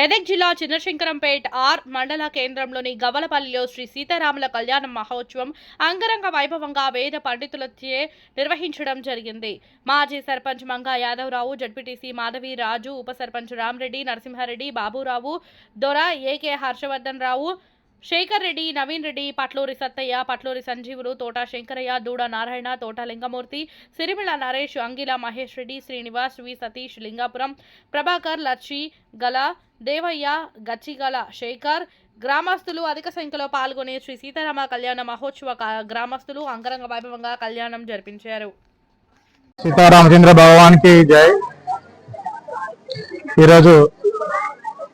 జిల్లా చిన్నశంకరంపేట్ ఆర్ మండల కేంద్రంలోని గవలపల్లిలో శ్రీ సీతారాముల కళ్యాణ మహోత్సవం అంగరంగ వైభవంగా వేద పండితులచే నిర్వహించడం జరిగింది. మాజీ సర్పంచ్ మంగా యాదవరావు జడ్పీటీసీ మాధవి రాజు ఉప సర్పంచ్ రామరెడ్డి నరసింహారెడ్డి బాబురావు దొర ఏకే హర్షవర్ధన్ రావు శేఖర్ రెడ్డి నవీన్ రెడ్డి పట్లూరి సత్తయ్య పట్లూరి సంజీవులు తోట శంకరయ్య దూడ నారాయణ తోట లింగమూర్తి సిరిమిళ నరేష్ అంగిల మహేష్ రెడ్డి శ్రీనివాస్ వి సతీష్ లింగాపురం ప్రభాకర్ లచ్చి గల దేవయ్య గచ్చిగల శేఖర్ గ్రామస్తులు అధిక సంఖ్యలో పాల్గొని శ్రీ సీతారామ కళ్యాణ మహోత్సవ గ్రామస్తులు అంగరంగ వైభవంగా కళ్యాణం జరిపించారు. సీతారామచంద్ర భగవాన్కి జై. ఈరోజు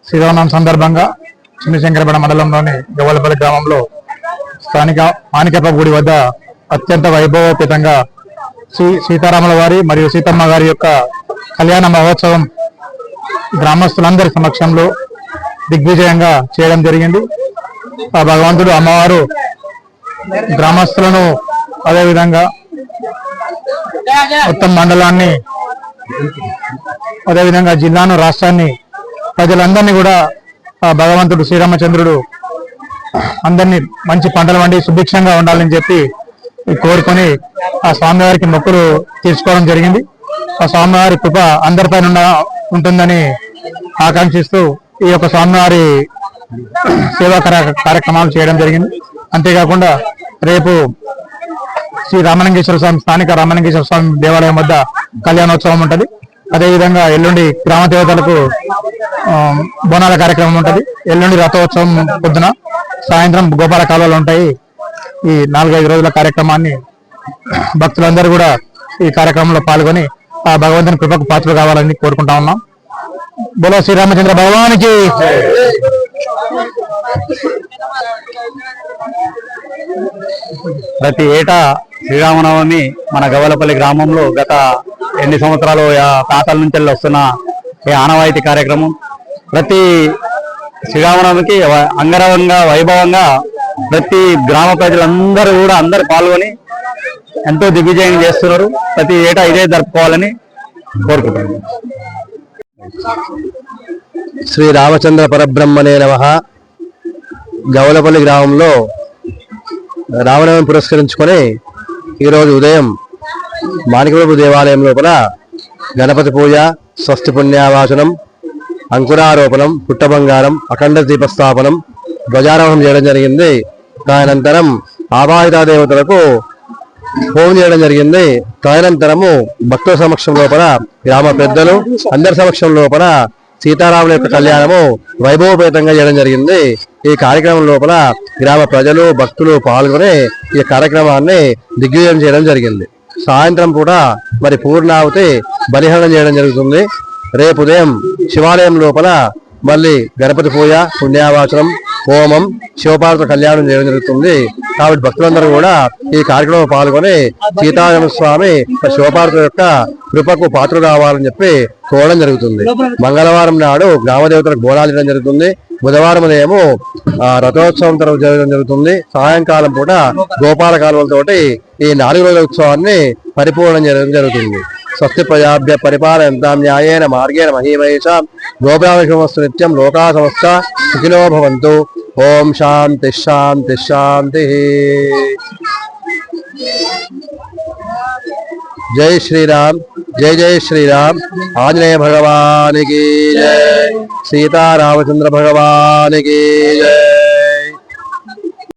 శ్రీరామనవమి సందర్భంగా చిన్నశంకరపేట మండలంలోని గవ్వలపల్లి గ్రామంలో స్థానిక మాణికప్ప గుడి వద్ద అత్యంత వైభవోపేతంగా శ్రీ సీతారాముల వారి మరియు సీతమ్మ గారి యొక్క కళ్యాణ మహోత్సవం గ్రామస్తులందరి సమక్షంలో దిగ్విజయంగా చేయడం జరిగింది. ఆ భగవంతుడు అమ్మవారు గ్రామస్తులను అదేవిధంగా మొత్తం మండలాన్ని అదేవిధంగా జిల్లాను రాష్ట్రాన్ని ప్రజలందరినీ కూడా ఆ భగవంతుడు శ్రీరామచంద్రుడు అందరినీ మంచి పంటలు వండి సుభిక్షంగా ఉండాలని చెప్పి కోరుకొని ఆ స్వామివారికి మొక్కులు తీర్చుకోవడం జరిగింది. ఆ స్వామివారి కృప అందరిపైన ఉంటుందని ఆకాంక్షిస్తూ ఈ యొక్క స్వామివారి సేవా కార్యక్రమాలు చేయడం జరిగింది. అంతేకాకుండా రేపు శ్రీ రామలింగేశ్వర స్వామి స్థానిక రామలింగేశ్వర స్వామి దేవాలయం వద్ద కళ్యాణోత్సవం ఉంటుంది. అదేవిధంగా ఎల్లుండి గ్రామ దేవతలకు బోనాల కార్యక్రమం ఉంటుంది. ఎల్లుండి రథోత్సవం పొద్దున సాయంత్రం గోపాల కాలువలు ఉంటాయి. ఈ నాలుగైదు రోజుల కార్యక్రమాన్ని భక్తులందరూ కూడా ఈ కార్యక్రమంలో పాల్గొని ఆ భగవంతుని కృపకు పాత్ర కావాలని కోరుకుంటా ఉన్నాం. బోలో శ్రీరామచంద్ర భగవానికి. ప్రతి ఏటా శ్రీరామనవమి మన గవలపల్లి గ్రామంలో గత ఎన్ని సంవత్సరాలు ఆ తాతల నుంచి వెళ్ళి వస్తున్న ఈ ఆనవాయితీ కార్యక్రమం. ప్రతి శ్రీరామనవమికి అంగరవంగా అంగరంగ వైభవంగా ప్రతి గ్రామ ప్రజలందరూ కూడా అందరు పాల్గొని ఎంతో దిగ్విజయం చేస్తున్నారు. ప్రతి ఏటా ఇదే జరుపుకోవాలని కోరుకుంటున్నాను. శ్రీ రామచంద్ర పరబ్రహ్మనే నమ. గౌలపల్లి గ్రామంలో రామనవమి పురస్కరించుకొని ఈరోజు ఉదయం మాణికప్రభు దేవాలయం లోపల గణపతి పూజ స్వస్తి పుణ్యావాచనం అంకురారోపణం పుట్టబంగారం అఖండ దీపస్థాపనం ధ్వజారోహణం చేయడం జరిగింది. దానంతరం ఆవాహిత దేవతలకు హోమం చేయడం జరిగింది. తదనంతరము భక్తుల సమక్షం లోపల గ్రామ పెద్దలు అందరి సమక్షం లోపల సీతారాముల యొక్క కళ్యాణము వైభవపేతంగా చేయడం జరిగింది. ఈ కార్యక్రమం లోపల గ్రామ ప్రజలు భక్తులు పాల్గొని ఈ కార్యక్రమాన్ని దిగ్విజయం చేయడం జరిగింది. సాయంత్రం కూడా మరి పూర్ణావతి బలిహరణం చేయడం జరుగుతుంది. రేపు ఉదయం శివాలయం లోపల మళ్ళీ గణపతి పూజ పుణ్యావాచనం హోమం శివపార్వత కళ్యాణం చేయడం జరుగుతుంది. కాబట్టి భక్తులందరూ కూడా ఈ కార్యక్రమంలో పాల్గొని సీతారామ స్వామి శివపార్వత యొక్క కృపకు పాత్ర కావాలని చెప్పి కోరడం జరుగుతుంది. మంగళవారం నాడు గ్రామదేవతలకు బోనాలు ఇవ్వడం జరుగుతుంది. బుధవారం ఏమో ఆ, రథోత్సవం తర్వాత జరగడం జరుగుతుంది. సాయంకాలం పూట గోపాల కాలువలతోటి ఈ నాలుగు రోజుల ఉత్సవాన్ని పరిపూర్ణం చేయడం జరుగుతుంది. स्वस्ति प्रजाभ्य परिपालयन्तां न्यायेन मार्गेण महीमहेषां गोप्याविषमस्तु नित्यं लोका समस्त। सुखिनो भवन्तु। ओम शांति शांति शांति जय श्री राम जय जय श्री राम आंजनेय भगवान की जय। सीता रामचंद्र भगवान की जय।